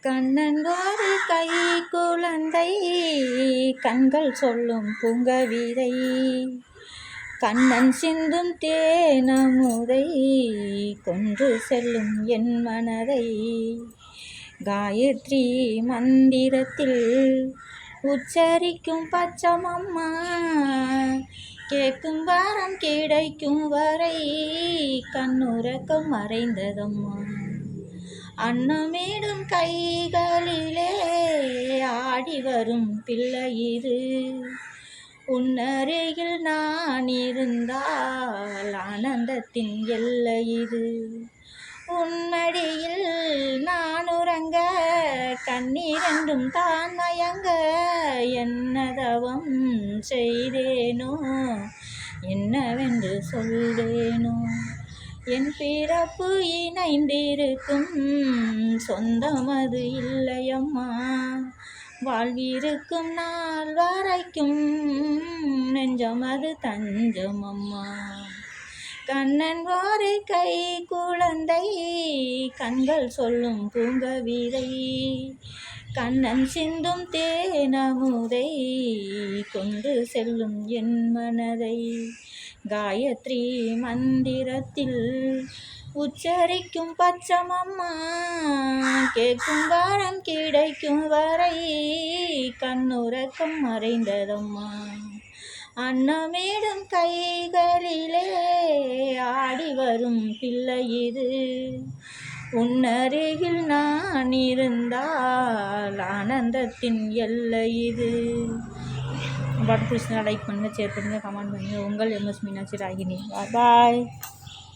கண்ணன் ஒரு கை குழந்தை கண்கள் சொல்லும் புங்கவிதை. கண்ணன் சிந்தும் தேனமுதை கொன்று செல்லும் என் மனதை. காயத்ரி மந்திரத்தில் உச்சரிக்கும் பச்சமம்மா கேட்கும் வாரம் கிடைக்கும் வரை கண்ணுறக்கம் மறைந்ததம்மா. அன்னமிடும் கைகளிலே ஆடி வரும் பிள்ளை இது உன்னருகில் நான் இருந்தால் ஆனந்தத்தின் எல்லை இது உன்மடியில் நான் உறங்க கண்ணீரென்றும் தான் மயங்க என்னதவம் செய்தேனோ என்னவென்று சொல்வேனோ. என் பிறப்பு இணைந்திருக்கும். சொந்தம் அது இல்லையம்மா. வாழ்விருக்கும் நாள் வரைக்கும் நெஞ்சம் அது தஞ்சம் அம்மா கண்ணன் ஒரு கை குழந்தை கண்கள் சொல்லும் பூங்கவிதை. கண்ணன் சிந்தும் தேனமுதை கொண்டு செல்லும் என் மனதை. காயத்ரி மந்திரத்தில் உச்சரிக்கும் பச்சமம்மா கேட்கும் வாரம் கிடைக்கும் வரை கண்ணுறக்கம் மறைந்ததம்மா. அன்னமேடும் கைகளிலே ஆடி வரும் பிள்ளை இது. உன்னருகில் நான் இருந்தால் ஆனந்தத்தின் எல்லை இது. பாட்டு பிடிச்சிருந்தா லைக் பண்ணுங்கள் ஷேர் பண்ணுங்கள் கமெண்ட் பண்ணுங்கள் உங்கள் எம்எஸ் மீனாட்சி ராகினி. பாய்